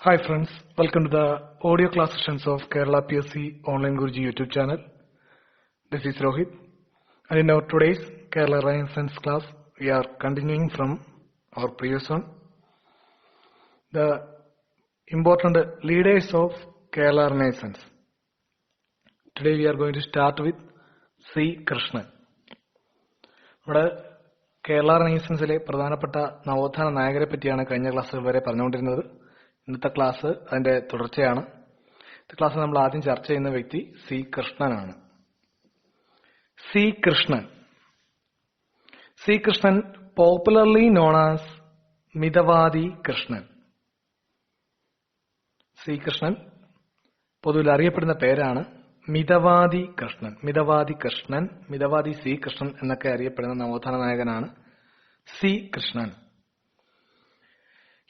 Hi friends, welcome to the audio class sessions of Kerala PSC Online Guruji YouTube channel. This is Rohit and in our today's Kerala Renaissance class we are continuing from our previous one. The important leaders of Kerala Renaissance. Today we are going to start with C. Krishnan. ഇവിടെ കേരള റെനീസൻസിലെ പ്രധാനപ്പെട്ട നവോത്ഥാന നായകരെ പറ്റിയാണ് കഴിഞ്ഞ ക്ലാസ്സുകൾ വരെ പറഞ്ഞുകൊണ്ടിരുന്നത് ഇന്നത്തെ class അതിന്റെ തുടർച്ചയാണ്. ഇന്നത്തെ ക്ലാസ് നമ്മൾ ആദ്യം ചർച്ച ചെയ്യുന്ന വ്യക്തി C കൃഷ്ണനാണ് C Krishnan. C Krishnan popularly known as Mithavadi Krishnan. C Krishnan പൊതുവിൽ അറിയപ്പെടുന്ന പേരാണ് മിതവാദി കൃഷ്ണൻ. മിതവാദി കൃഷ്ണൻ മിതവാദി സി കൃഷ്ണൻ എന്നൊക്കെ അറിയപ്പെടുന്ന നവോത്ഥാന നായകനാണ് C Krishnan.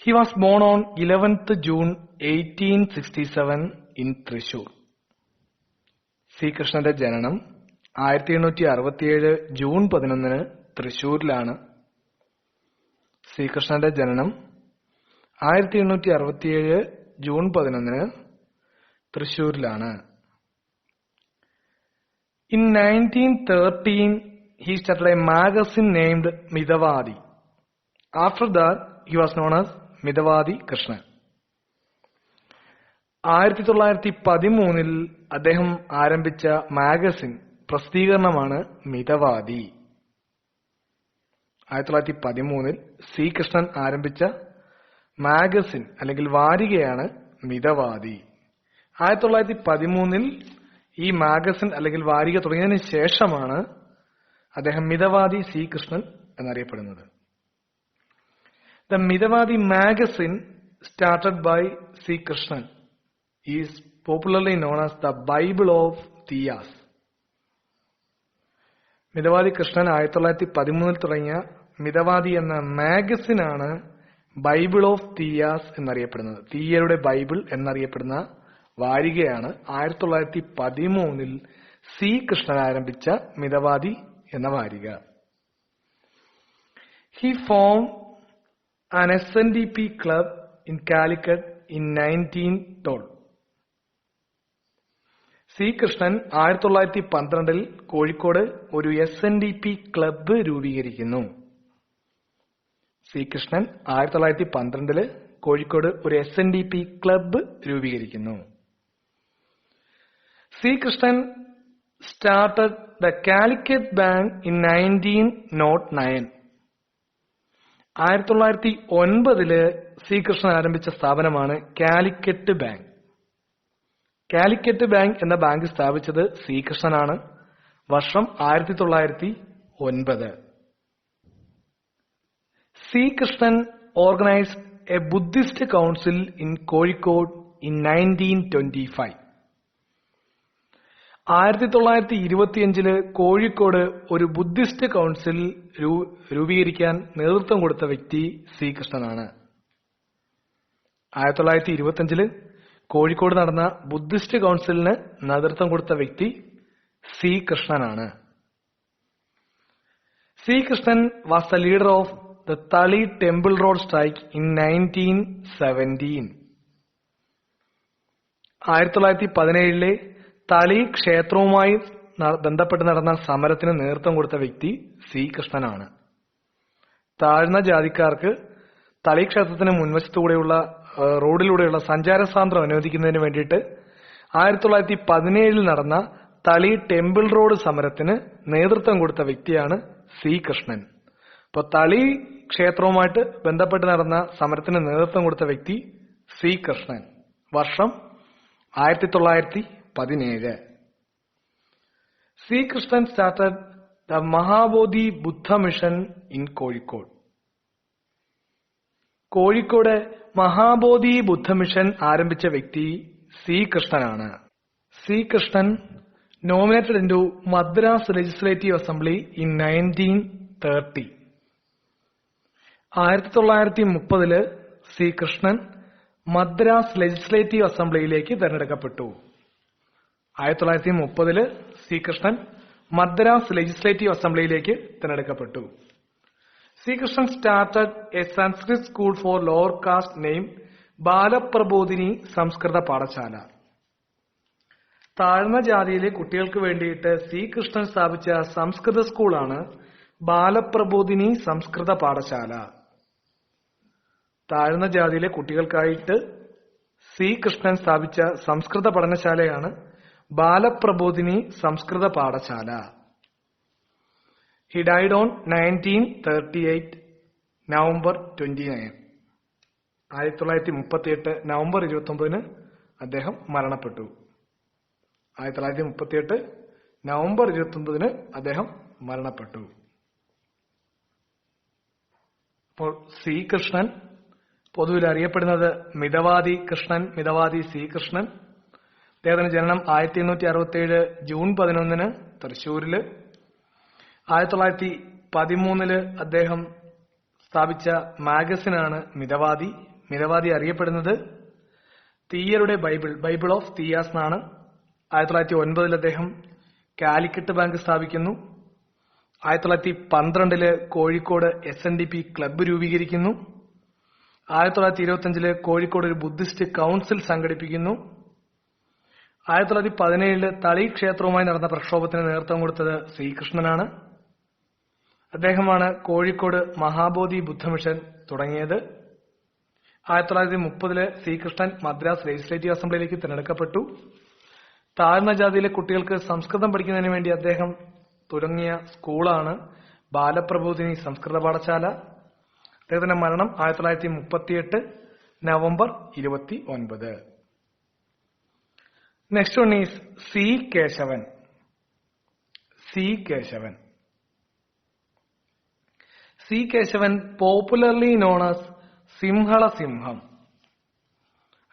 He was born on eleventh June eighteen sixty seven in Thrissur C കൃഷ്ണന്റെ ജനനം ആയിരത്തി എണ്ണൂറ്റി അറുപത്തിയേഴ് ജൂൺ പതിനൊന്നിന് തൃശൂരിലാണ്. സി കൃഷ്ണന്റെ ജനനം ആയിരത്തി എണ്ണൂറ്റി അറുപത്തിയേഴ് ജൂൺ പതിനൊന്നിന് തൃശൂരിലാണ്. In nineteen thirteen he started a magazine named Midavadi. After that, he was known as Midavadi Krishnan. ആയിരത്തി തൊള്ളായിരത്തി പതിമൂന്നിൽ അദ്ദേഹം ആരംഭിച്ച മാഗസിൻ പ്രസിദ്ധീകരണമാണ് മിതവാദി. ആയിരത്തി തൊള്ളായിരത്തി പതിമൂന്നിൽ സി കൃഷ്ണൻ ആരംഭിച്ച മാഗസിൻ അല്ലെങ്കിൽ വാരികയാണ് മിതവാദി. ആയിരത്തി തൊള്ളായിരത്തി പതിമൂന്നിൽ ഈ മാഗസിൻ അല്ലെങ്കിൽ വാരിക തുടങ്ങിയതിന് ശേഷമാണ് അദ്ദേഹം മിതവാദി സി കൃഷ്ണൻ എന്നറിയപ്പെടുന്നത്. The Mithavadi magazine started by C Krishnan is popularly known as the Bible of Thiyas Mithavadi Krishnan ആയിരത്തി തൊള്ളായിരത്തി പതിമൂന്നിൽ തുടങ്ങിയ മിതവാദി എന്ന മാഗസിനാണ് ബൈബിൾ ഓഫ് തിയാസ് എന്നറിയപ്പെടുന്നത്. തീയരുടെ ബൈബിൾ എന്നറിയപ്പെടുന്ന വാരികയാണ് ആയിരത്തി തൊള്ളായിരത്തി പതിമൂന്നിൽ സി കൃഷ്ണൻ ആരംഭിച്ച മിതവാദി എന്ന വാരിക. He form D P club in Calicut in nineteen twelve C Krishnan ആയിരത്തി തൊള്ളായിരത്തി പന്ത്രണ്ടിൽ കോഴിക്കോട് ഒരു S N D P club രൂപീകരിക്കുന്നു. C Krishnan ആയിരത്തി തൊള്ളായിരത്തി പന്ത്രണ്ടിൽ കോഴിക്കോട് ഒരു S N D P club രൂപീകരിക്കുന്നു. C Krishnan started the Calicut bank in nineteen nought nine ആയിരത്തി തൊള്ളായിരത്തി ഒൻപതിൽ സി കൃഷ്ണൻ ആരംഭിച്ച സ്ഥാപനമാണ് കാലിക്കറ്റ് ബാങ്ക്. കാലിക്കറ്റ് ബാങ്ക് എന്ന ബാങ്ക് സ്ഥാപിച്ചത് സി കൃഷ്ണനാണ് വർഷം ആയിരത്തി തൊള്ളായിരത്തി ഒൻപത് C Krishnan organised a Buddhist council in Kozhikode in nineteen twenty five. ആയിരത്തി തൊള്ളായിരത്തി ഇരുപത്തിയഞ്ചിൽ കോഴിക്കോട് ഒരു ബുദ്ധിസ്റ്റ് കൗൺസിൽ രൂപീകരിക്കാൻ നേതൃത്വം കൊടുത്ത വ്യക്തി സി കൃഷ്ണനാണ് ആയിരത്തി തൊള്ളായിരത്തി ഇരുപത്തിയഞ്ചിൽ കോഴിക്കോട് നടന്ന ബുദ്ധിസ്റ്റ് കൗൺസിലിന് നേതൃത്വം കൊടുത്ത വ്യക്തി C കൃഷ്ണനാണ് C Krishnan was the leader of the Thali temple road strike in nineteen seventeen ആയിരത്തി തൊള്ളായിരത്തി പതിനേഴിലെ തളി ക്ഷേത്രവുമായി ബന്ധപ്പെട്ട് നടന്ന സമരത്തിന് നേതൃത്വം കൊടുത്ത വ്യക്തി സി കൃഷ്ണനാണ് താഴ്ന്ന ജാതിക്കാർക്ക് തളി ക്ഷേത്രത്തിന് മുൻവശത്തൂടെയുള്ള റോഡിലൂടെയുള്ള സഞ്ചാര സ്വാതന്ത്ര്യം അനുവദിക്കുന്നതിന് വേണ്ടിയിട്ട് ആയിരത്തി തൊള്ളായിരത്തി പതിനേഴിൽ നടന്ന തളി ടെമ്പിൾ റോഡ് സമരത്തിന് നേതൃത്വം കൊടുത്ത വ്യക്തിയാണ് സി കൃഷ്ണൻ അപ്പോൾ തളി ക്ഷേത്രവുമായിട്ട് ബന്ധപ്പെട്ട് നടന്ന സമരത്തിന് നേതൃത്വം കൊടുത്ത വ്യക്തി സി കൃഷ്ണൻ വർഷം ആയിരത്തി തൊള്ളായിരത്തി പതിനേഴ്. Srikrishnan Krishnan started the Mahabodhi Buddha mission in Kozhikode. Kozhikode Mahabodhi Buddha mission ആരംഭിച്ച വ്യക്തി C കൃഷ്ണനാണ് C Krishnan nominated in to Madras legislative assembly in nineteen thirty ആയിരത്തി തൊള്ളായിരത്തി മുപ്പതിൽ സി കൃഷ്ണൻ മദ്രാസ് ലെജിസ്ലേറ്റീവ് അസംബ്ലിയിലേക്ക് തെരഞ്ഞെടുക്കപ്പെട്ടു. ആയിരത്തി തൊള്ളായിരത്തി മുപ്പതിൽ സി കൃഷ്ണൻ മദ്രാസ് ലെജിസ്ലേറ്റീവ് അസംബ്ലിയിലേക്ക് തിരഞ്ഞെടുക്കപ്പെട്ടു. C Krishnan started a Sanskrit school for lower caste name Balaprabodhini Sanskrita Pathashala. താഴ്ന്ന ജാതിയിലെ കുട്ടികൾക്ക് വേണ്ടിയിട്ട് സി കൃഷ്ണൻ സ്ഥാപിച്ച സംസ്കൃത സ്കൂളാണ് ബാലപ്രബോധിനി സംസ്കൃത പാഠശാല. താഴ്ന്ന ജാതിയിലെ കുട്ടികൾക്കായിട്ട് സി കൃഷ്ണൻ സ്ഥാപിച്ച സംസ്കൃത പഠനശാലയാണ് Balaprabodhini Sanskrita Pathashala. He died on nineteen thirty eight November twenty nine ആയിരത്തി തൊള്ളായിരത്തി മുപ്പത്തി എട്ട് നവംബർ ഇരുപത്തി ഒമ്പതിന് അദ്ദേഹം മരണപ്പെട്ടു. ആയിരത്തി തൊള്ളായിരത്തി മുപ്പത്തി എട്ട് നവംബർ ഇരുപത്തി ഒമ്പതിന് അദ്ദേഹം മരണപ്പെട്ടു. അപ്പോൾ സി കൃഷ്ണൻ പൊതുവിൽ അറിയപ്പെടുന്നത് മിതവാദി കൃഷ്ണൻ മിതവാദി സി കൃഷ്ണൻ അദ്ദേഹത്തിന്റെ ജനനം ആയിരത്തി എണ്ണൂറ്റി അറുപത്തി ഏഴ് ജൂൺ പതിനൊന്നിന് തൃശൂരിൽ ആയിരത്തി തൊള്ളായിരത്തി പതിമൂന്നിൽ അദ്ദേഹം സ്ഥാപിച്ച മാഗസിനാണ് മിതവാദി. മിതവാദി അറിയപ്പെടുന്നത് തീയരുടെ ബൈബിൾ ബൈബിൾ ഓഫ് തീയാസ് എന്നാണ്. ആയിരത്തി തൊള്ളായിരത്തി ഒൻപതിൽ അദ്ദേഹം കാലിക്കറ്റ് ബാങ്ക് സ്ഥാപിക്കുന്നു. ആയിരത്തി തൊള്ളായിരത്തി പന്ത്രണ്ടിൽ Kozhikode S N D P club രൂപീകരിക്കുന്നു. ആയിരത്തി തൊള്ളായിരത്തി ഇരുപത്തിയഞ്ചിൽ കോഴിക്കോട് ഒരു ബുദ്ധിസ്റ്റ് കൗൺസിൽ സംഘടിപ്പിക്കുന്നു. ആയിരത്തി തൊള്ളായിരത്തി പതിനേഴിൽ തളി ക്ഷേത്രവുമായി നടന്ന പ്രക്ഷോഭത്തിന് നേതൃത്വം കൊടുത്തത് ശ്രീകൃഷ്ണനാണ്. അദ്ദേഹമാണ് കോഴിക്കോട് മഹാബോധി ബുദ്ധമിഷൻ തുടങ്ങിയത്. ആയിരത്തി തൊള്ളായിരത്തി മുപ്പതിൽ ശ്രീകൃഷ്ണൻ മദ്രാസ് ലെജിസ്ലേറ്റീവ് അസംബ്ലിയിലേക്ക് തിരഞ്ഞെടുക്കപ്പെട്ടു. താഴ്ന്ന ജാതിയിലെ കുട്ടികൾക്ക് സംസ്കൃതം പഠിക്കുന്നതിന് വേണ്ടി അദ്ദേഹം തുടങ്ങിയ സ്കൂളാണ് ബാലപ്രബോധിനി സംസ്കൃത പാഠശാല. അദ്ദേഹത്തിന്റെ മരണം ആയിരത്തി തൊള്ളായിരത്തി മുപ്പത്തിയെട്ട് നവംബർ ഇരുപത്തി ഒൻപത് next one is C Keshavan C Keshavan C Keshavan popularly known as Simhala Simham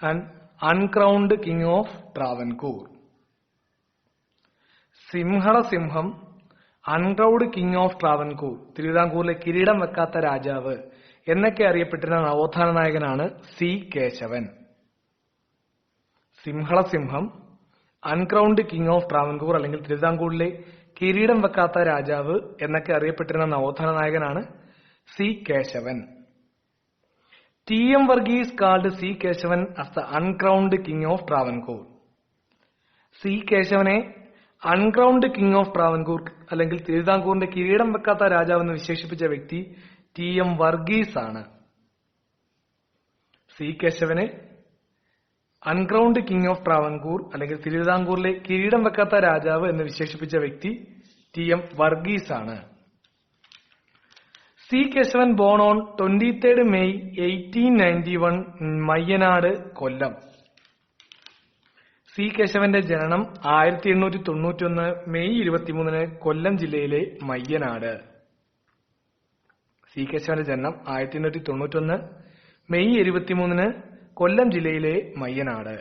and uncrowned king of Travancore Simhala Simham uncrowned king of Travancore തിരുവിതാംകൂറിലെ കിരീടം വെക്കാത്ത രാജാവ് എന്നൊക്കെ അറിയപ്പെട്ടിരുന്ന നവോത്ഥാന നായകനാണ് സി കേശവൻ സിംഹള സിംഹം അൺക്രൗണ്ട് കിങ് ഓഫ് ട്രാവൻകൂർ അല്ലെങ്കിൽ തിരുവിതാംകൂറിലെ കിരീടം വെക്കാത്ത രാജാവ് എന്നൊക്കെ അറിയപ്പെട്ടിരുന്ന നവോത്ഥാന നായകനാണ് C Kesavan. T M Varghese called C Kesavan as the uncrowned king of Travancore. C കേശവനെ uncrowned king of Travancore അല്ലെങ്കിൽ തിരുവിതാംകൂറിന്റെ കിരീടം വെക്കാത്ത രാജാവ് എന്ന് വിശേഷിപ്പിച്ച വ്യക്തി ടി എം വർഗീസ് ആണ് സി കേശവനെ അൺഗ്രൗണ്ട് കിങ് ഓഫ് ട്രാവൻകൂർ അല്ലെങ്കിൽ തിരുവിതാംകൂറിലെ കിരീടം വെക്കാത്ത രാജാവ് എന്ന് വിശേഷിപ്പിച്ച വ്യക്തി ടി എം വർഗീസ് ആണ് C Keshavan born on twenty third May eighteen ninety one Mayyanad Kollam. C കേശവന്റെ ജനനം ആയിരത്തി എണ്ണൂറ്റി തൊണ്ണൂറ്റി ഒന്ന് മെയ് ഇരുപത്തിമൂന്നിന് കൊല്ലം ജില്ലയിലെ മയ്യനാട്. സി കേശവന്റെ ജനനം ആയിരത്തി എണ്ണൂറ്റി തൊണ്ണൂറ്റി ഒന്ന് മെയ് ഇരുപത്തിമൂന്നിന് കൊല്ലം ജില്ലയിലെ Mayyanad.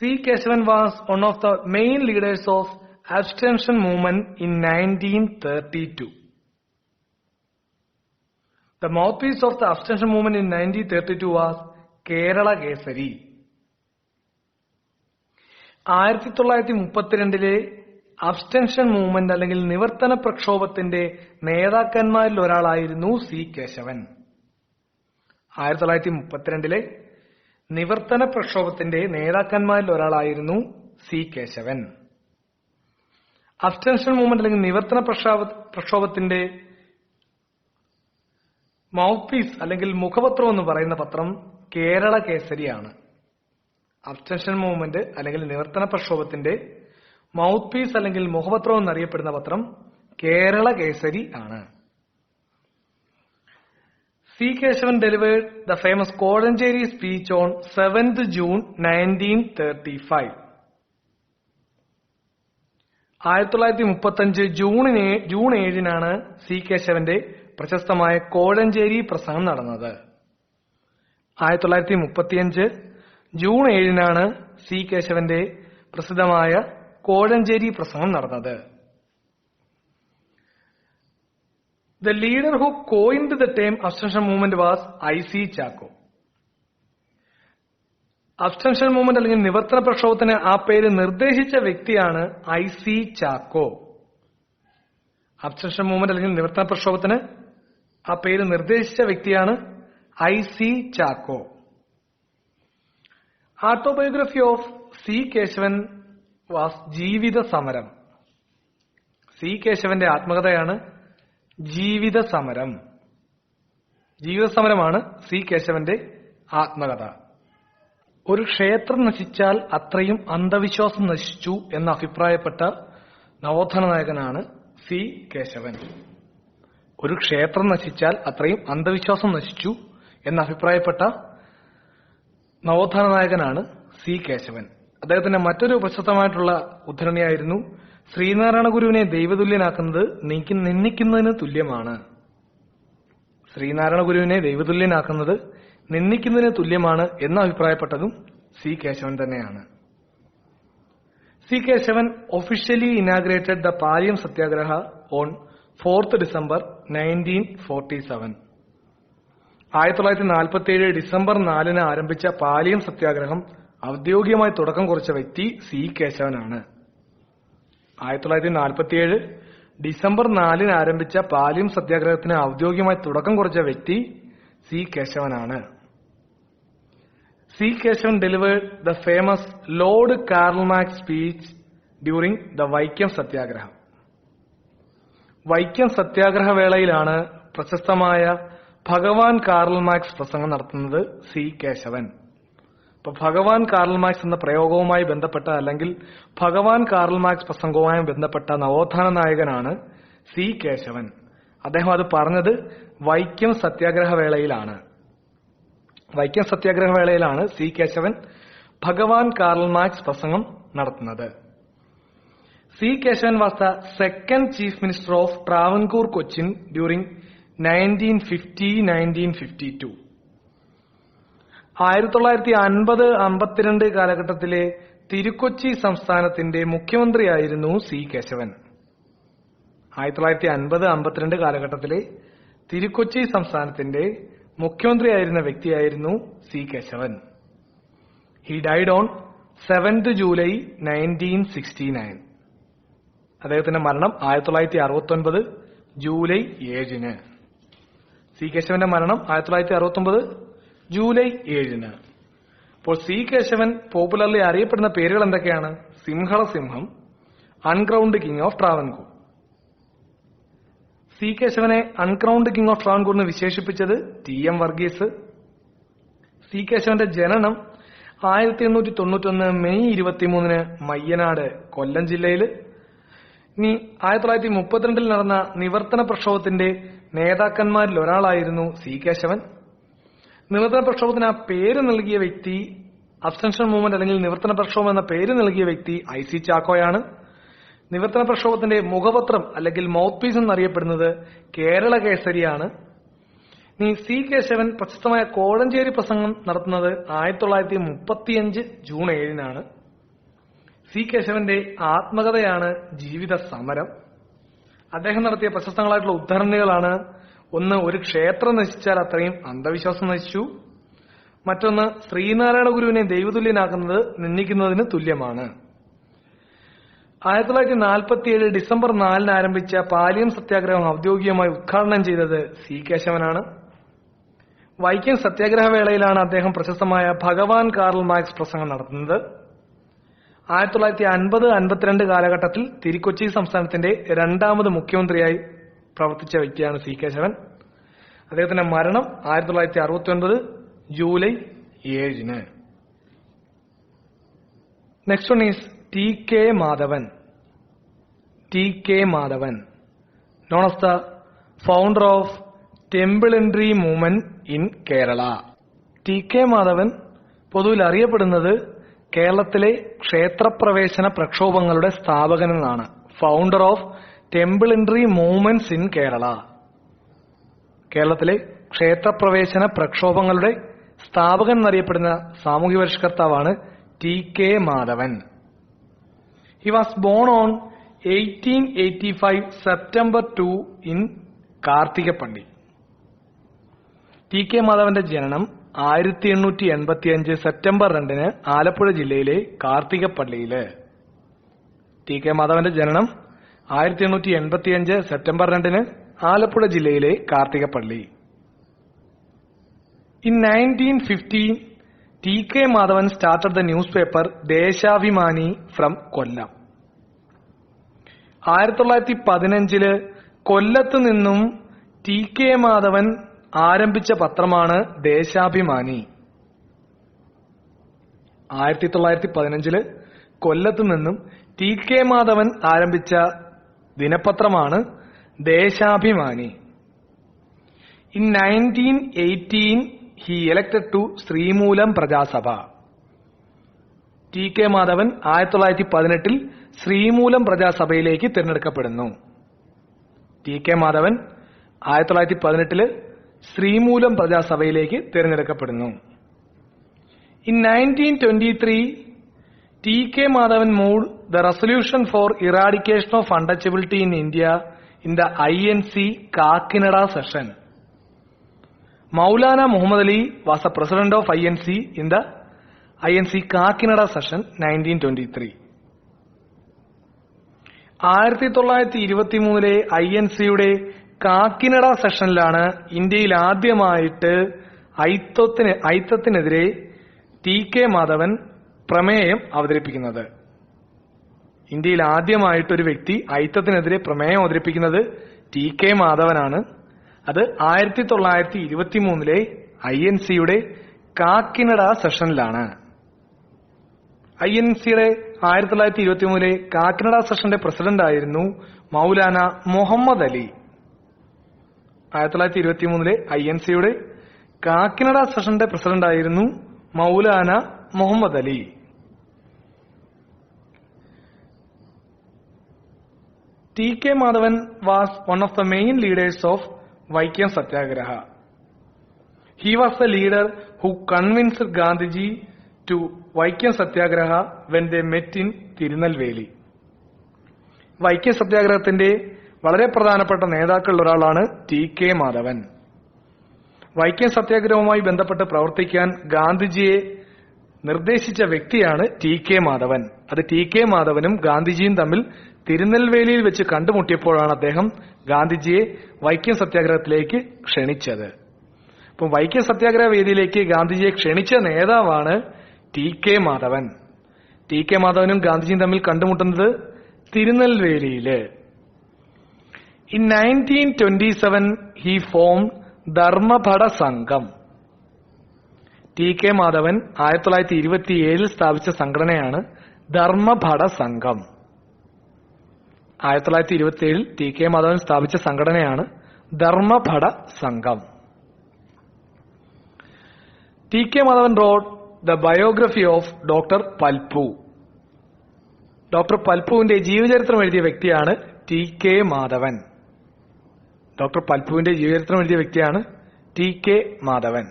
C Keshavan was one of the main leaders of abstention movement in nineteen thirty two the mouthpiece of the abstention movement in nineteen thirty two was Kerala Kesari ആയിരത്തി തൊള്ളായിരത്തി മുപ്പത്തിരണ്ടിലെ അബ്സ്റ്റൻഷൻ മൂവ്മെന്റ് അല്ലെങ്കിൽ നിവർത്തന പ്രക്ഷോഭത്തിന്റെ നേതാക്കന്മാരിൽ ഒരാളായിരുന്നു C Keshavan. ആയിരത്തി തൊള്ളായിരത്തി മുപ്പത്തിരണ്ടിലെ നിവർത്തന പ്രക്ഷോഭത്തിന്റെ നേതാക്കന്മാരിൽ ഒരാളായിരുന്നു C Keshavan. Abstention movement അല്ലെങ്കിൽ നിവർത്തന പ്രക്ഷോഭ പ്രക്ഷോഭത്തിന്റെ mouth piece അല്ലെങ്കിൽ മുഖപത്രം എന്ന് പറയുന്ന പത്രം കേരള കേസരിയാണ്. അബ്സ്റ്റൻഷൻ മൂവ്മെന്റ് അല്ലെങ്കിൽ നിവർത്തന പ്രക്ഷോഭത്തിന്റെ മൗത്ത് പീസ് അല്ലെങ്കിൽ മുഖപത്രം എന്നറിയപ്പെടുന്ന പത്രം കേരള കേസരി ആണ്. C Keshavan delivered the famous Kozhencherry speech on seventh June nineteen thirty five ആയിരത്തി തൊള്ളായിരത്തി മുപ്പത്തഞ്ച് ജൂണിന് ജൂൺ ഏഴിനാണ് സി കേശവന്റെ പ്രശസ്തമായ കോഴഞ്ചേരി പ്രസംഗം നടന്നത്. ആയിരത്തി തൊള്ളായിരത്തി മുപ്പത്തിയഞ്ച് ജൂൺ ഏഴിനാണ് സി കേശവന്റെ പ്രസിദ്ധമായ കോഴഞ്ചേരി പ്രസംഗം നടന്നത്. The leader who coined the term abstention movement was I C Chacko abstention movement അല്ലെങ്കിൽ നിവർത്തന പ്രക്ഷോഭത്തിന് ആ പേര് നിർദ്ദേശിച്ച വ്യക്തിയാണ് I C Chacko abstention movement അല്ലെങ്കിൽ നിവർത്തന പ്രക്ഷോഭത്തിന് ആ പേര് നിർദ്ദേശിച്ച വ്യക്തിയാണ് I C Chacko Autobiography of C Keshavan was Jeevitha Samaram. C കേശവന്റെ ആത്മകഥയാണ് ജീവിത സമരം ജീവിത സമരമാണ് സി കേശവന്റെ ആത്മകഥ. ഒരു ക്ഷേത്രം നശിച്ചാൽ അത്രയും അന്ധവിശ്വാസം നശിച്ചു എന്ന് അഭിപ്രായപ്പെട്ട നവോത്ഥാന നായകനാണ് സി കേശവൻ. ഒരു ക്ഷേത്രം നശിച്ചാൽ അത്രയും അന്ധവിശ്വാസം നശിച്ചു എന്ന് അഭിപ്രായപ്പെട്ട നവോത്ഥാന നായകനാണ് സി കേശവൻ. അദ്ദേഹത്തിന്റെ മറ്റൊരു പ്രശസ്തമായിട്ടുള്ള ഉദ്ധരണിയായിരുന്നു ശ്രീനാരായണ ഗുരുവിനെ ദൈവതുല്യനാക്കുന്നത് നീക്കി നിന്ദിക്കുന്നതിന് തുല്യമാണ്. ശ്രീനാരായണ ഗുരുവിനെ ദൈവതുല്യനാക്കുന്നത് നിന്ദിക്കുന്നതിന് തുല്യമാണ് എന്ന് അഭിപ്രായപ്പെട്ടതും സി കേശവൻ തന്നെയാണ്. C Keshavan officially inaugurated the Paliyam Satyagraha on fourth December nineteen forty seven ആയിരത്തി തൊള്ളായിരത്തി നാൽപ്പത്തി ഏഴ് ഡിസംബർ നാലിന് ആരംഭിച്ച പാലിയം സത്യാഗ്രഹം ഔദ്യോഗികമായി തുടക്കം കുറിച്ച വ്യക്തി സി കേശവനാണ്. ആയിരത്തി തൊള്ളായിരത്തി നാൽപ്പത്തിയേഴ് ഡിസംബർ നാലിന് ആരംഭിച്ച പാലിയം സത്യാഗ്രഹത്തിന് ഔദ്യോഗികമായി തുടക്കം കുറിച്ച വ്യക്തി C കേശവനാണ്. C Keshavan delivered the famous lord Karl Marx speech during the Vaikom Satyagraham Vaikom Satyagraha വേളയിലാണ് പ്രശസ്തമായ ഭഗവാൻ കാർൽ മാക്സ് പ്രസംഗം നടത്തുന്നത് സി കേശവൻ. ഇപ്പൊ ഭഗവാൻ കാർൽ മാക്സ് എന്ന പ്രയോഗവുമായി ബന്ധപ്പെട്ട അല്ലെങ്കിൽ ഭഗവാൻ കാർൽ മാക്സ് പ്രസംഗവുമായി ബന്ധപ്പെട്ട നവോത്ഥാന നായകനാണ് സി കേശവൻ. അദ്ദേഹം അത് പറഞ്ഞത് വൈക്കം സത്യാഗ്രഹ വേളയിലാണ് വൈക്കം സത്യാഗ്രഹ വേളയിലാണ് സി കേശവൻ ഭഗവാൻ കാർൽ മാക്സ് പ്രസംഗം നടത്തുന്നത്. C Keshavan was the second chief minister of Travancore Cochin during nineteen fifty nineteen fifty two ആയിരത്തി തൊള്ളായിരത്തി അൻപത് അമ്പത്തിരണ്ട് കാലഘട്ടത്തിലെ തിരുക്കൊച്ചി സംസ്ഥാനത്തിന്റെ മുഖ്യമന്ത്രിയായിരുന്നു സി കേശവൻ. ആയിരത്തി തൊള്ളായിരത്തി അൻപത് അമ്പത്തിരണ്ട് കാലഘട്ടത്തിലെ തിരുക്കൊച്ചി സംസ്ഥാനത്തിന്റെ മുഖ്യമന്ത്രിയായിരുന്ന വ്യക്തിയായിരുന്നു C Keshavan. He died on seventh July nineteen sixty nine അദ്ദേഹത്തിന്റെ മരണം ആയിരത്തി തൊള്ളായിരത്തി അറുപത്തി ഒൻപത് ജൂലൈ ഏഴിന്. സി കേശവന്റെ മരണം ആയിരത്തി തൊള്ളായിരത്തി അറുപത്തി ഒമ്പത് ജൂലൈ ഏഴിന്. അപ്പോൾ സി കേശവൻ പോപ്പുലർലി അറിയപ്പെടുന്ന പേരുകൾ എന്തൊക്കെയാണ്? സിംഹള സിംഹം uncrowned king of Travancore. C കേശവനെ uncrowned king of Travancore എന്ന് വിശേഷിപ്പിച്ചത് ടി എം വർഗീസ്. സി കേശവന്റെ ജനനം ആയിരത്തി എണ്ണൂറ്റി തൊണ്ണൂറ്റൊന്ന് മെയ് ഇരുപത്തിമൂന്നിന് മയ്യനാട് കൊല്ലം ജില്ലയിൽ ഇനി ആയിരത്തി തൊള്ളായിരത്തി മുപ്പത്തിരണ്ടിൽ നടന്ന നിവർത്തന പ്രക്ഷോഭത്തിന്റെ നേതാക്കന്മാരിൽ ഒരാളായിരുന്നു സി കേശവൻ. നിവർത്തന പ്രക്ഷോഭത്തിന് ആ പേര് നൽകിയ വ്യക്തി അബ്സ്റ്റൻഷൻ മൂവ്മെന്റ് അല്ലെങ്കിൽ നിവർത്തന പ്രക്ഷോഭം എന്ന പേര് നൽകിയ വ്യക്തി ഐ സി ചാക്കോയാണ്. നിവർത്തന പ്രക്ഷോഭത്തിന്റെ മുഖപത്രം അല്ലെങ്കിൽ മൗത്ത് പീസ് എന്നറിയപ്പെടുന്നത് കേരള കേസരിയാണ്. ഇനി സി കേശവൻ പ്രശസ്തമായ കോഴഞ്ചേരി പ്രസംഗം നടത്തുന്നത് ആയിരത്തി തൊള്ളായിരത്തി മുപ്പത്തിയഞ്ച് ജൂൺ ഏഴിനാണ്. സി കേശവന്റെ ആത്മകഥയാണ് ജീവിത സമരം അദ്ദേഹം നടത്തിയ പ്രശസ്തങ്ങളായിട്ടുള്ള ഉദ്ധരണികളാണ് ഒന്ന് ഒരു ക്ഷേത്രം നശിച്ചാൽ അത്രയും അന്ധവിശ്വാസം നശിച്ചു. മറ്റൊന്ന് ശ്രീനാരായണ ഗുരുവിനെ ദൈവതുല്യനാക്കുന്നത് നിന്ദിക്കുന്നതിന് തുല്യമാണ്. ആയിരത്തി തൊള്ളായിരത്തി നാൽപ്പത്തിയേഴ് ഡിസംബർ നാലിന് ആരംഭിച്ച പാലിയം സത്യാഗ്രഹം ഔദ്യോഗികമായി ഉദ്ഘാടനം ചെയ്തത് സി കേശവനാണ് വൈക്കം സത്യാഗ്രഹ വേളയിലാണ് അദ്ദേഹം പ്രശസ്തമായ ഭഗവാൻ കാർൽ മാക്സ് പ്രസംഗം നടത്തുന്നത്. ആയിരത്തി തൊള്ളായിരത്തി അൻപത് അൻപത്തിരണ്ട് കാലഘട്ടത്തിൽ തിരുക്കൊച്ചി സംസ്ഥാനത്തിന്റെ രണ്ടാമത് മുഖ്യമന്ത്രിയായി പ്രവർത്തിച്ച വ്യക്തിയാണ് സി കേശവൻ അദ്ദേഹത്തിന്റെ മരണം ആയിരത്തി തൊള്ളായിരത്തി അറുപത്തി ഒൻപത് ജൂലൈ ഏഴിന്. Next one is T K Madhavan T K Madhavan known of the founder of temple entry movement in Kerala T K Madhavan പൊതുവിൽ അറിയപ്പെടുന്നത് കേരളത്തിലെ ക്ഷേത്രപ്രവേശന പ്രക്ഷോഭങ്ങളുടെ സ്ഥാപകൻ എന്നാണ്. Founder of temple entry movements in Kerala കേരളത്തിലെ ക്ഷേത്രപ്രവേശന പ്രക്ഷോഭങ്ങളുടെ സ്ഥാപകൻ എന്നറിയപ്പെടുന്ന സാമൂഹ്യ പരിഷ്കർത്താവാണ് T K Madhavan. He was born on eighteen eighty five September two in Karthikappally T K മാധവന്റെ ജനനം ആയിരത്തി എണ്ണൂറ്റി എൺപത്തി അഞ്ച് സെപ്റ്റംബർ രണ്ടിന് ആലപ്പുഴ ജില്ലയിലെ കാർത്തികപ്പള്ളിയിൽ ടി കെ മാധവന്റെ ജനനം ആയിരത്തി എണ്ണൂറ്റി എൺപത്തി അഞ്ച് സെപ്റ്റംബർ രണ്ടിന് ആലപ്പുഴ ജില്ലയിലെ Karthikappally. In nineteen fifteen T K Madhavan started the newspaper Deshabhimani from Kollam ആയിരത്തി തൊള്ളായിരത്തി പതിനഞ്ചിൽ കൊല്ലത്ത് നിന്നും ടി കെ മാധവൻ ആരംഭിച്ച പത്രമാണ് ദേശാഭിമാനി ആയിരത്തി തൊള്ളായിരത്തി പതിനഞ്ചിൽ കൊല്ലത്ത് നിന്നും ടി കെ മാധവൻ ആരംഭിച്ച ദിനപത്രമാണ് Deshabhimani. In nineteen eighteen he elected to Sreemoolam Prajasabha. T K Madhavan ആയിരത്തി തൊള്ളായിരത്തി പതിനെട്ടിൽ ശ്രീമൂലം പ്രജാസഭയിലേക്ക് തിരഞ്ഞെടുക്കപ്പെടുന്നു. ടി കെ മാധവൻ ആയിരത്തി തൊള്ളായിരത്തി പതിനെട്ടിൽ ശ്രീമൂലം പ്രജാസഭയിലേക്ക് തിരഞ്ഞെടുക്കപ്പെടുന്നു. In nineteen twenty three T K Madhavan moved the resolution for eradication of untouchability in India in the I N C Kakinada session. Maulana Muhammad Ali was a president of I N C in the I N C Kakinada session nineteen twenty three. ആയിരത്തി തൊള്ളായിരത്തി ഇരുപത്തി മൂന്നിലെ I N സിയുടെ കാക്കിനഡ സെഷനിലാണ് ഇന്ത്യയിൽ ആദ്യമായിട്ട് ഐത്തത്തിന് ഐത്തത്തിനെതിരെ ടി കെ മാധവൻ പ്രമേയം അവതരിപ്പിക്കുന്നത്. ഇന്ത്യയിൽ ആദ്യമായിട്ട് ഒരു വ്യക്തി ഐത്തത്തിനെതിരെ പ്രമേയം അവതരിപ്പിക്കുന്നത് ടി കെ മാധവനാണ്. അത് ആയിരത്തി തൊള്ളായിരത്തി ഇരുപത്തി മൂന്നിലെ ഐ എൻ സിയുടെ കാക്കിനഡ സെഷനിലാണ്. ഐ എൻ സിയുടെ ആയിരത്തി തൊള്ളായിരത്തി ഇരുപത്തി മൂന്നിലെ കാക്കിനഡ സെഷന്റെ പ്രസിഡന്റ് ആയിരുന്നു മൗലാന മുഹമ്മദ് അലി. ആയിരത്തി തൊള്ളായിരത്തി ഇരുപത്തി മൂന്നിലെ ഐ എൻ സിയുടെ കാക്കിനഡ സെഷന്റെ പ്രസിഡന്റ് ആയിരുന്നു Maulana Muhammad Ali. T K Madhavan was one of the main leaders of Vaikom Satyagraha. He was the leader who convinced Gandhiji to Vaikom Satyagraha when the met in Tirunelveli. Vaikom സത്യാഗ്രഹത്തിന്റെ വളരെ പ്രധാനപ്പെട്ട നേതാക്കളിൽ ഒരാളാണ് T K Madhavan. Vaikom സത്യാഗ്രഹവുമായി ബന്ധപ്പെട്ട് പ്രവർത്തിക്കാൻ ഗാന്ധിജിയെ നിർദ്ദേശിച്ച വ്യക്തിയാണ് ടി കെ മാധവൻ. അത് ടി കെ മാധവനും ഗാന്ധിജിയും തമ്മിൽ തിരുനെൽവേലിയിൽ വെച്ച് കണ്ടുമുട്ടിയപ്പോഴാണ് അദ്ദേഹം ഗാന്ധിജിയെ വൈക്കം സത്യാഗ്രഹത്തിലേക്ക് ക്ഷണിച്ചത്. അപ്പം വൈക്കം സത്യാഗ്രഹ വേദിയിലേക്ക് ഗാന്ധിജിയെ ക്ഷണിച്ച നേതാവാണ് T K Madhavan. T K മാധവനും ഗാന്ധിജിയും തമ്മിൽ കണ്ടുമുട്ടുന്നത് തിരുനെൽവേലിയിൽ. In nineteen twenty seven he formed Dharmabhata Sangham. T K Madhavan ആയിരത്തി തൊള്ളായിരത്തി ഇരുപത്തിയേഴിൽ സ്ഥാപിച്ച സംഘടനയാണ് ധർമ്മഭട സംഘം. ആയിരത്തി തൊള്ളായിരത്തി ഇരുപത്തി ഏഴിൽ ടി കെ മാധവൻ സ്ഥാപിച്ച സംഘടനയാണ് Dharmabhata Sangham. T K Madhavan wrote the biography of doctor Palpu doctor പൽപുവിന്റെ ജീവചരിത്രം എഴുതിയ വ്യക്തിയാണ് ടി കെ മാധവൻ. ഡോക്ടർ പൽപുവിന്റെ ജീവചരിത്രം എഴുതിയ വ്യക്തിയാണ് T K Madhavan.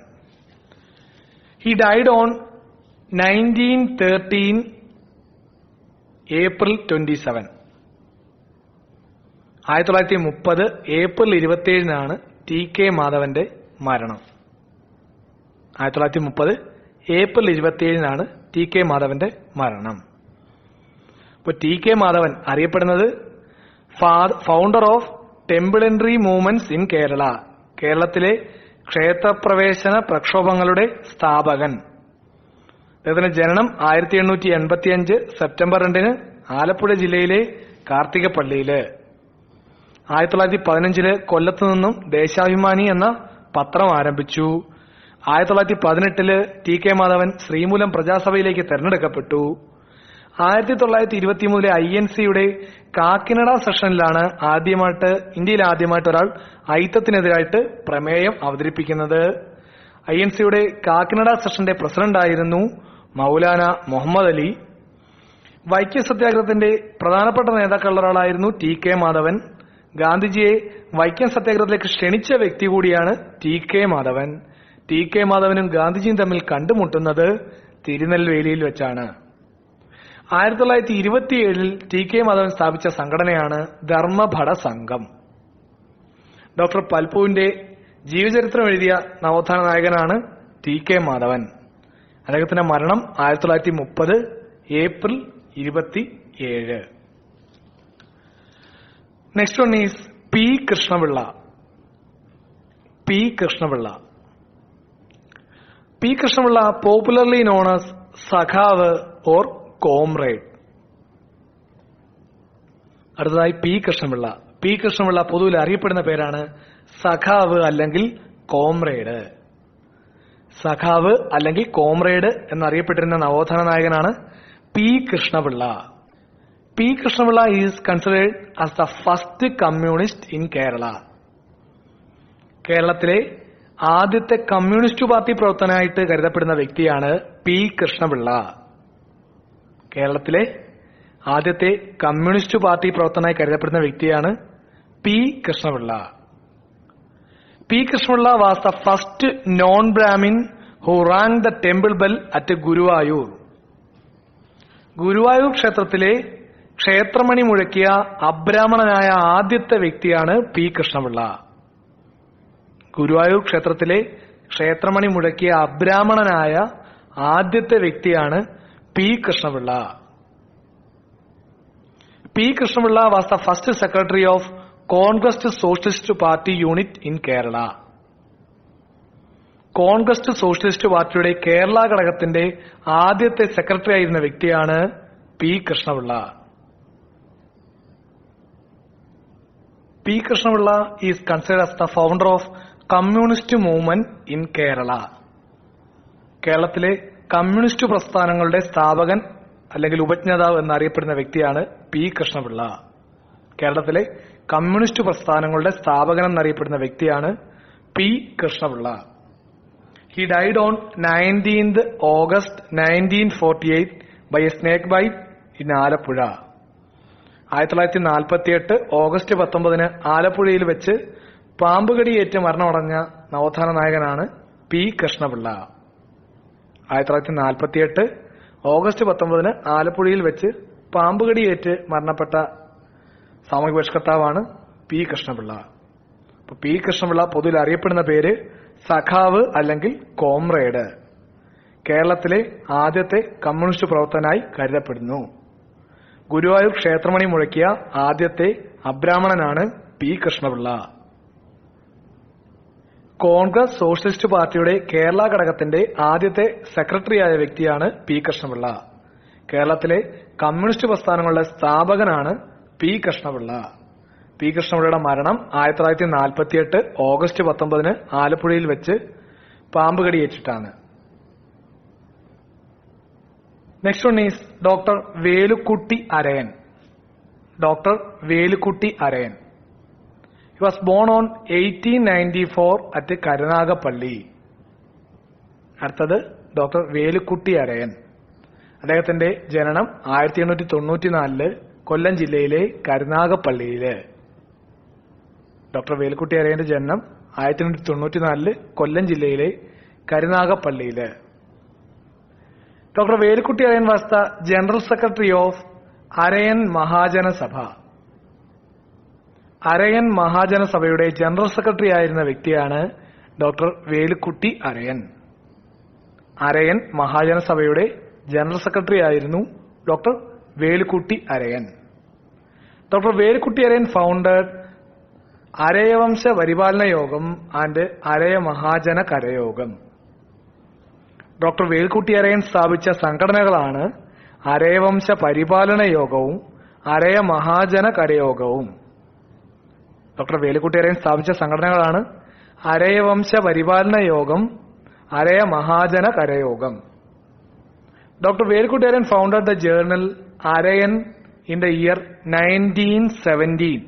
He died on nineteen thirteen April twenty seven ആയിരത്തി തൊള്ളായിരത്തി മുപ്പത് ഏപ്രിൽ ഇരുപത്തിയേഴിനാണ് ടി കെ മാധവന്റെ മരണം. ആയിരത്തി തൊള്ളായിരത്തി മുപ്പത് ഏപ്രിൽ ഇരുപത്തിയേഴിനാണ് ടി കെ മാധവന്റെ മരണം. ഇപ്പൊ ടി കെ മാധവൻ അറിയപ്പെടുന്നത് founder of temple entry movements in Kerala കേരളത്തിലെ ക്ഷേത്രപ്രവേശന പ്രക്ഷോഭങ്ങളുടെ സ്ഥാപകൻ. അദ്ദേഹത്തിന്റെ ജനനം ആയിരത്തി എണ്ണൂറ്റി എൺപത്തി അഞ്ച് സെപ്റ്റംബർ രണ്ടിന് ആലപ്പുഴ ജില്ലയിലെ കാർത്തികപ്പള്ളിയിൽ. ആയിരത്തി തൊള്ളായിരത്തി പതിനഞ്ചിൽ കൊല്ലത്ത് നിന്നും ദേശാഭിമാനി എന്ന പത്രം ആരംഭിച്ചു. ആയിരത്തി തൊള്ളായിരത്തി പതിനെട്ടിൽ ടി കെ മാധവൻ ശ്രീമൂലം പ്രജാസഭയിലേക്ക് തെരഞ്ഞെടുക്കപ്പെട്ടു. ആയിരത്തി തൊള്ളായിരത്തി ഇരുപത്തി മൂന്നിലെ ഐ എൻ സിയുടെ കാക്കിനഡ സെഷനിലാണ് ആദ്യമായിട്ട് ഇന്ത്യയിൽ ആദ്യമായിട്ട് ഒരാൾ ഐത്തത്തിനെതിരായിട്ട് പ്രമേയം അവതരിപ്പിക്കുന്നത്. ഐ എൻ സിയുടെ കാക്കിനഡ സെഷന്റെ പ്രസിഡന്റായിരുന്നു മൗലാന മുഹമ്മദ് അലി. വൈക്യ സത്യാഗ്രഹത്തിന്റെ പ്രധാനപ്പെട്ട നേതാക്കളിൽ ഒരാളായിരുന്നു ടി കെ മാധവൻ. ഗാന്ധിജിയെ വൈക്കം സത്യാഗ്രഹത്തിലേക്ക് ക്ഷണിച്ച വ്യക്തി കൂടിയാണ് T K Madhavan. T K മാധവനും ഗാന്ധിജിയും തമ്മിൽ കണ്ടുമുട്ടുന്നത് തിരുനെൽവേലിയിൽ വെച്ചാണ്. ആയിരത്തി തൊള്ളായിരത്തി ഇരുപത്തിയേഴിൽ ടി കെ മാധവൻ സ്ഥാപിച്ച സംഘടനയാണ് ധർമ്മഭട സംഘം. ഡോക്ടർ പൽപുവിന്റെ ജീവചരിത്രം എഴുതിയ നവോത്ഥാന നായകനാണ് ടി കെ മാധവൻ. അദ്ദേഹത്തിന്റെ മരണം ആയിരത്തി തൊള്ളായിരത്തി മുപ്പത് ഏപ്രിൽ ഇരുപത്തി ഏഴ് next one is P Krishnapillai. P Krishnapillai. P Krishnapillai popularly known as സഖാവ് ഓർ കോംറേഡ് അടുത്തതായി പി കൃഷ്ണപിള്ള. പി കൃഷ്ണപിള്ള പൊതുവിൽ അറിയപ്പെടുന്ന പേരാണ് സഖാവ് അല്ലെങ്കിൽ കോംറേഡ് സഖാവ് അല്ലെങ്കിൽ കോംറേഡ് എന്നറിയപ്പെട്ടിരുന്ന നവോത്ഥാന നായകനാണ് P Krishna Pillai. P Krishna Pillai is considered as the first communist in Kerala. കേരളത്തിലെ ആദ്യത്തെ കമ്മ്യൂണിസ്റ്റ് പാർട്ടി പ്രവർത്തനമായിട്ട് കരുതപ്പെടുന്ന വ്യക്തിയാണ് പി കൃഷ്ണപിള്ള. കേരളത്തിലെ ആദ്യത്തെ കമ്മ്യൂണിസ്റ്റ് പാർട്ടി പ്രവർത്തനമായി കരുതപ്പെടുന്ന വ്യക്തിയാണ് P Krishna Pillai. P Krishna Pillai was the first non Brahmin who rang the temple bell at Guruvayur Guruvayur ക്ഷേത്രത്തിലെ ക്ഷേത്രമണി മുഴക്കിയ അബ്രാഹ്മണനായ ആദ്യത്തെ വ്യക്തിയാണ് പി കൃഷ്ണപിള്ള. ഗുരുവായൂർ ക്ഷേത്രത്തിലെ ക്ഷേത്രമണി മുഴക്കിയ അബ്രാഹ്മണനായ ആദ്യത്തെ വ്യക്തിയാണ് P Krishna Pillai. P Krishna Pillai was the first secretary of Congress Socialist Party unit in Kerala Congress Socialist പാർട്ടിയുടെ കേരള ഘടകത്തിന്റെ ആദ്യത്തെ സെക്രട്ടറി ആയിരുന്ന വ്യക്തിയാണ് P Krishna Pillai. P Krishna Pillai is consider as the founder of communist movement in Kerala കേരളത്തിലെ communist പ്രസ്ഥാനങ്ങളുടെ സ്ഥാപകൻ അല്ലെങ്കിൽ ഉപജ്ഞാതാവ് എന്നറിയപ്പെടുന്ന വ്യക്തിയാണ് പി കൃഷ്ണപിള്ള. കേരളത്തിലെ കമ്മ്യൂണിസ്റ്റ് പ്രസ്ഥാനങ്ങളുടെ സ്ഥാപകൻ എന്നറിയപ്പെടുന്ന വ്യക്തിയാണ് P Krishna Pillai. He died on nineteenth August nineteen forty eight by a snake bite in Alappuzha. ആയിരത്തി തൊള്ളായിരത്തി നാൽപ്പത്തിയെട്ട് ഓഗസ്റ്റ് പത്തൊമ്പതിന് ആലപ്പുഴയിൽ വെച്ച് പാമ്പുകടിയേറ്റ് മരണമടഞ്ഞ നവോത്ഥാന നായകനാണ് പി കൃഷ്ണപിള്ള. ആയിരത്തി തൊള്ളായിരത്തി നാൽപ്പത്തിയെട്ട് ഓഗസ്റ്റ് പത്തൊമ്പതിന് ആലപ്പുഴയിൽ വെച്ച് പാമ്പുകടിയേറ്റ് മരണപ്പെട്ട സാമൂഹ്യ പരിഷ്കർത്താവാണ് പി കൃഷ്ണപിള്ള. പി കൃഷ്ണപിള്ള പൊതുവിൽ അറിയപ്പെടുന്ന പേര് സഖാവ് അല്ലെങ്കിൽ കോംറേഡ് കേരളത്തിലെ ആദ്യത്തെ കമ്മ്യൂണിസ്റ്റ് പ്രവർത്തനായി കരുതപ്പെടുന്നു. ഗുരുവായൂർ ക്ഷേത്രമണി മുഴക്കിയ ആദ്യത്തെ അബ്രാഹ്മണനാണ് പി കൃഷ്ണപിള്ള. കോൺഗ്രസ് സോഷ്യലിസ്റ്റ് പാർട്ടിയുടെ കേരള ഘടകത്തിന്റെ ആദ്യത്തെ സെക്രട്ടറിയായ വ്യക്തിയാണ് പി കൃഷ്ണപിള്ള. കേരളത്തിലെ കമ്മ്യൂണിസ്റ്റ് പ്രസ്ഥാനങ്ങളുടെ സ്ഥാപകനാണ് പി കൃഷ്ണപിള്ള. പി കൃഷ്ണപിള്ളയുടെ മരണം ആയിരത്തി തൊള്ളായിരത്തി നാൽപ്പത്തിയെട്ട് ഓഗസ്റ്റ് പത്തൊമ്പതിന് ആലപ്പുഴയിൽ വെച്ച് പാമ്പ് കടിയേറ്റിട്ടാണ് next one is doctor Velukkutty Arayan. Doctor Velukkutty Arayan. He was born on eighteen ninety four at Karunagappally. അടുത്തത് ഡോക്ടർ വേലുക്കുട്ടി അരയൻ. അദ്ദേഹത്തിന്റെ ജനനം ആയിരത്തി എണ്ണൂറ്റി തൊണ്ണൂറ്റിനാലിൽ കൊല്ലം ജില്ലയിലെ കരുനാഗപ്പള്ളിയിൽ. ഡോക്ടർ വേലുക്കുട്ടി അരയന്റെ ജനനം ആയിരത്തി എണ്ണൂറ്റി തൊണ്ണൂറ്റിനാലിൽ കൊല്ലം ജില്ലയിലെ കരുനാഗപ്പള്ളിയിൽ. Doctor Velukkutty Arayan was the general secretary of Arayan Mahajanasabha. Arayan മഹാജനസഭയുടെ general secretary ആയിരുന്ന വ്യക്തിയാണ് ഡോക്ടർ വേലുക്കുട്ടി അരയൻ. അരയൻ മഹാജനസഭയുടെ ജനറൽ സെക്രട്ടറി ആയിരുന്നു doctor Velukkutty Arayan. Doctor Velukkutty Arayan founder Arayavamsha Paripalana Yogam and Araya Mahajana Karayogam. Doctor Velukutty Arayan സ്ഥാപിച്ച സംഘടനകളാണ് അരയവംശ പരിപാലന യോഗവും അരയ മഹാജന കരയോഗവും. Doctor വേലുക്കുട്ടിയരയൻ സ്ഥാപിച്ച സംഘടനകളാണ് Arayavamsa Paripalana Yogam Araya Mahajana Karayogam. Doctor Velukkutty Arayan founded the journal Arayan in the year nineteen seventeen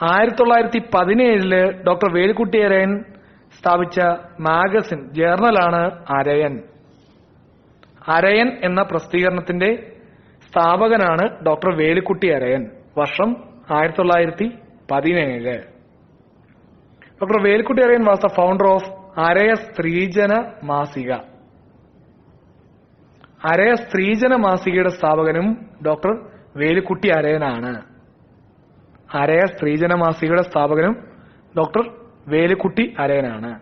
ആയിരത്തി തൊള്ളായിരത്തി പതിനേഴിൽ doctor Velukutty അരയൻ സ്ഥാപിച്ച magazine ജേർണലാണ് അരയൻ. അരയൻ എന്ന പ്രസിദ്ധീകരണത്തിന്റെ സ്ഥാപകനാണ് ഡോക്ടർ വേലുക്കുട്ടി അരയൻ. വർഷം ആയിരത്തി തൊള്ളായിരത്തി പതിനേഴ് doctor Velukutty Arayan was the founder of Araya Sthreejana Masika. Araya Sthreejana മാസികയുടെ സ്ഥാപകനും ഡോക്ടർ വേലുക്കുട്ടി അരയനാണ്. അരയ സ്ത്രീജന മാസികയുടെ സ്ഥാപകനും doctor Velukutty അരയനാണ്.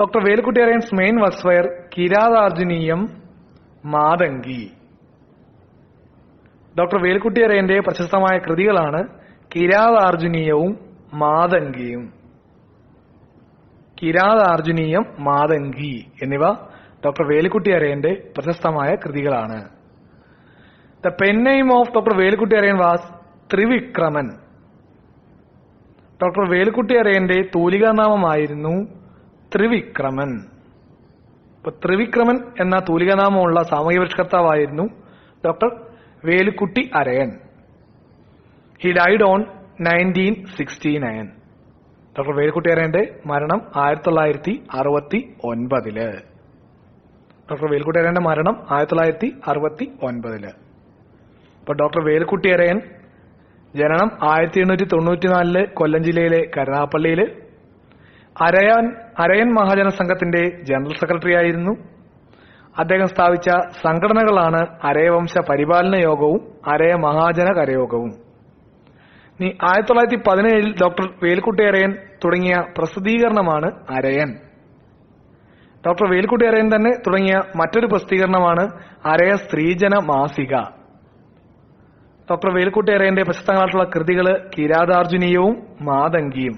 Doctor Velukkutty Arayan's main was were were Kiratharjuneeyam Mathangi. Doctor Velukkutty അരയന്റെ പ്രശസ്തമായ കൃതികളാണ് കിരാതാർജുനീയവും മാതങ്കിയും. കിരാതാർജുനീയം മാതങ്കി എന്നിവ ഡോക്ടർ വേലുക്കുട്ടി അരയന്റെ പ്രശസ്തമായ കൃതികളാണ്. The pen name of doctor Velukkutty Arayan was Thrivikraman. Doctor Velukkutty അരയന്റെ തൂലികാനാമമായിരുന്നു ത്രിവിക്രമൻ. ഇപ്പൊ ത്രിവിക്രമൻ എന്ന തൂലികാനാമമുള്ള സാമൂഹ്യ പരിഷ്കർത്താവായിരുന്നു doctor Velukkutty Arayan. He died on nineteen sixty nine doctor Velukkutty അരയന്റെ മരണം ആയിരത്തി തൊള്ളായിരത്തി അറുപത്തി ഒൻപതിൽ ഡോക്ടർ വേലുക്കുട്ടി അരയന്റെ മരണം ആയിരത്തി തൊള്ളായിരത്തി അറുപത്തി ഒൻപതിൽ ഇപ്പൊ ഡോക്ടർ വേലുക്കുട്ടി അരയൻ ജനനം ആയിരത്തി എണ്ണൂറ്റി തൊണ്ണൂറ്റിനാലിൽ കൊല്ലം ജില്ലയിലെ കരുനാഗപ്പള്ളിയിൽ. അരയൻ അരയൻ മഹാജന സംഘത്തിന്റെ ജനറൽ സെക്രട്ടറി ആയിരുന്നു. അദ്ദേഹം സ്ഥാപിച്ച സംഘടനകളാണ് അരയവംശ പരിപാലന യോഗവും അരയ മഹാജന കരയോഗവും. ഇനി ആയിരത്തി തൊള്ളായിരത്തി പതിനേഴിൽ ഡോക്ടർ വേൽക്കുട്ടി അരയൻ തുടങ്ങിയ പ്രസിദ്ധീകരണമാണ് അരയൻ. ഡോക്ടർ വേൽക്കുട്ടി അരയൻ തന്നെ തുടങ്ങിയ മറ്റൊരു പ്രസിദ്ധീകരണമാണ് അരയ സ്ത്രീജന മാസിക. ഡോക്ടർ വേലുക്കുട്ടി അരയന്റെ പ്രശസ്തങ്ങളായിട്ടുള്ള കൃതികൾ കിരാതാർജുനീയവും മാതങ്കിയും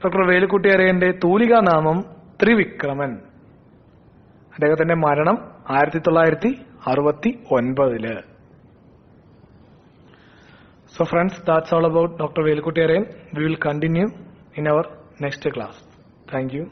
ഡോക്ടർ വേലുക്കുട്ടിയറേന്റെ തൂലികാ നാമം ത്രിവിക്രമൻ. അദ്ദേഹത്തിന്റെ മരണം ആയിരത്തി തൊള്ളായിരത്തി അറുപത്തി ഒൻപതിൽ so friends that's all about doctor Velukkutty Arayan we will continue in our next class thank you